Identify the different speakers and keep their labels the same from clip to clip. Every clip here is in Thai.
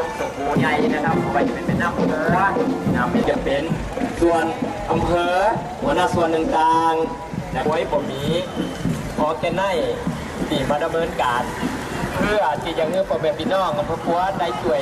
Speaker 1: ามอุดมสมบูรณ์ใหญ่นะครับไม่ว่าจะเป็นเป็นน้ำเนื้อน้ำไม่จะเป็นส่วนอำเภอหัวหน้าส่วนต่างๆนะไว้ผมนี้ขอแกนไนตีมาดำเนินการ เพื่อที่จะเงือกพ่อแม่พี่น้องอำเภอปัวได้ช่วย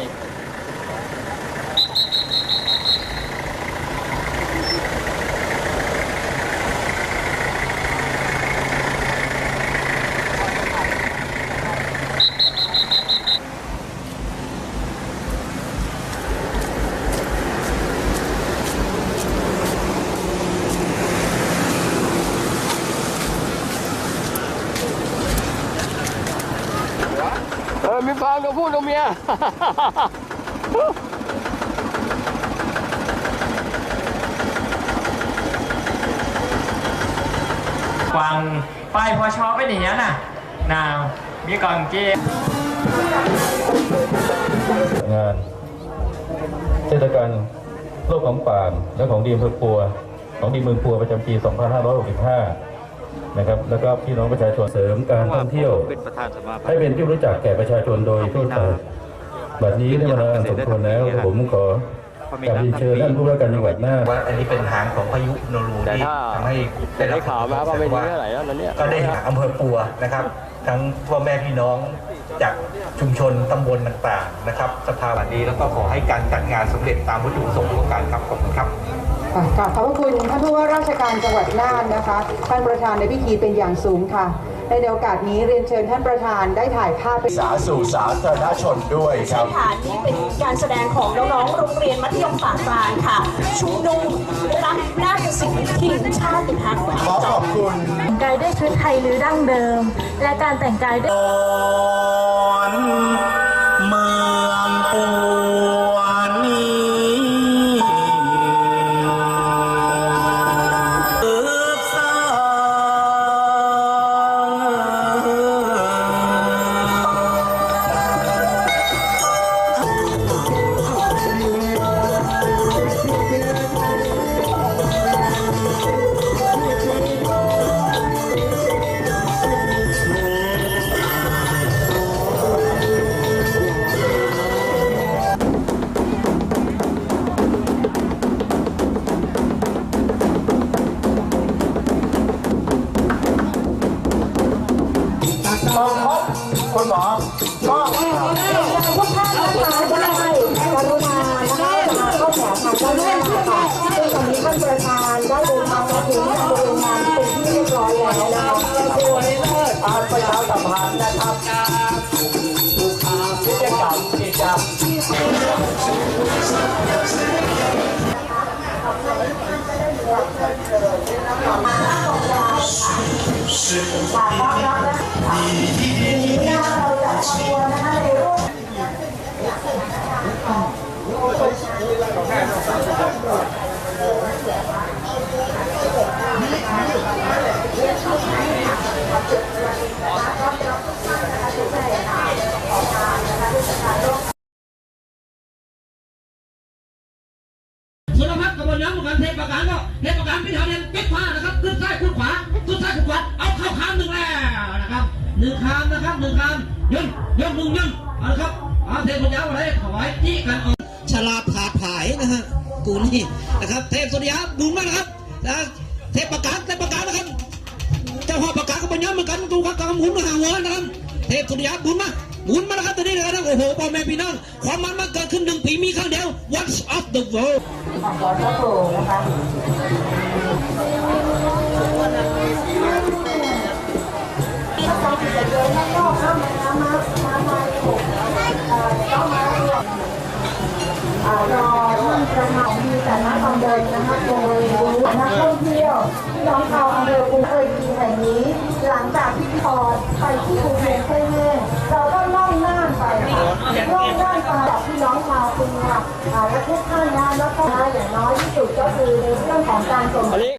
Speaker 2: มีความตัวผู้ตัวเมีย
Speaker 1: กวางไปพอชอไปหนีน่ะนาวมีกองเกม
Speaker 3: งานเทศกาลโลกของป่านและของดีเมืองปัว ของดีเมืองปัวประจำปี 2565 นะครับแล้วก็พี่น้องประชาชนเสริมการท่องเที่ยว
Speaker 4: เป็นประธานสมาพันธ์
Speaker 3: ให้เป็นที่รู้จักแก่ประชาชนโดยทั่วไปบัดนี้ได้มาแล้วอันสมควรแล้วผมขอกราบเรียนเชิญท่านผู้ว่าการจังหวัดน่าน
Speaker 5: ว่าอันนี้เป็นหางของพายุโนรู
Speaker 2: แต่
Speaker 5: ที่
Speaker 2: ถ้า
Speaker 5: ทำให้
Speaker 2: แต่ได้
Speaker 5: รับ
Speaker 2: ข่าวมาก็ไม่ดีเท่าไหร่แล้วตอนเนี้ย
Speaker 5: ก็ได้หาอำเภอปัวนะครับ ทั้งพ่อแม่พี่น้องจากชุมชนตำบลต่างๆนะครับ สภาวันนี้แล้วก็ขอให้การจัดงานสำเร็จตามวัตถุประสงค์ของการครับขอบคุณครับ
Speaker 6: ค่ะกราบขอบพระคุณท่านผู้ว่าราชการจังหวัดน่านนะคะ ท่านประธานในพิธีเป็นอย่างสูงค่ะ ในโอกาสนี้เรียนเชิญท่านประธานได้ถ่ายภาพเป็น
Speaker 7: สาสู่สาธารณชนด้วยครับ
Speaker 8: ค่ะนี่เป็นการแสดงของน้องๆ โรงเรียนมัธยมปากกลางค่ะ ชุมนุมรักนาฏศิลป์ทีมชาติพัฒน์
Speaker 7: ขอขอบคุณ
Speaker 9: แต่งกายด้วยชุดไทยหรือดั้งเดิม และการแต่งกายด้วย
Speaker 1: คุณหมอ
Speaker 6: ทุกท่านนะคะได้กรุณานะคะมาเข้าแถวทางด้านหน้าค่ะซึ่งตอนนี้ท่านประธานได้เดินทางมาถึงบริเวณงานเป็นที่เรียบร้อยแล้วนะคะ
Speaker 1: อาประชาสัมพันธ์นะครับกิจกรรมกิจกรรม
Speaker 10: ส่วนเราพัก กระบวนการเหมือนกันเทปประกันก็เทปประกันเป็นแถวเดียวปิดผ้านะครับขึ้นซ้ายขึ้นขวาขึ้นซ้ายขึ้นขวาเอาเข้าคามหนึ่งแล้วนะครับหนึ่งคามนะครับหนึ่งคามย่นย่นหนึ่งย่นเอาละครับเอาเทปปัญญาอะไรถวายจี้กันเอา ลาดขาดผายนะฮะกูนี่นะครับเทพสุริยะบุญมากนะครับนะเทพประกาศเทพประกันนะครับเจ้าพ่อประกาศก็เป็นย้ำเหมือนกันตูครับกำหมุนมางวัวนะครับเทพสุริยะบุญมาหมุนมานะครับตอนนี้นะครับโอ้โหพ่อแม่พี่น้องความมันมาเกิดขึ้นหนึ่งปีมีครั้งเดียว once of the world
Speaker 6: ขอบคุณพระโปรนะคะ นประธานมีแต่ละตำบลนะคะโดยรู้นักท่องเที่ยวพี่น้องชาวอำเภอภูเก็ตีแห่งนี้ หลังจากพี่ทอดไปที่ภูเก็ตเพื่แน่เราก็ล่องน่านไปค่ะล่องน่านไปแบบพี่น้องชาวภูค่ะอ่าและทุกท่านนะแล้วก็อย่างน้อยที่สุดก็คือในเรื่องของการส่ง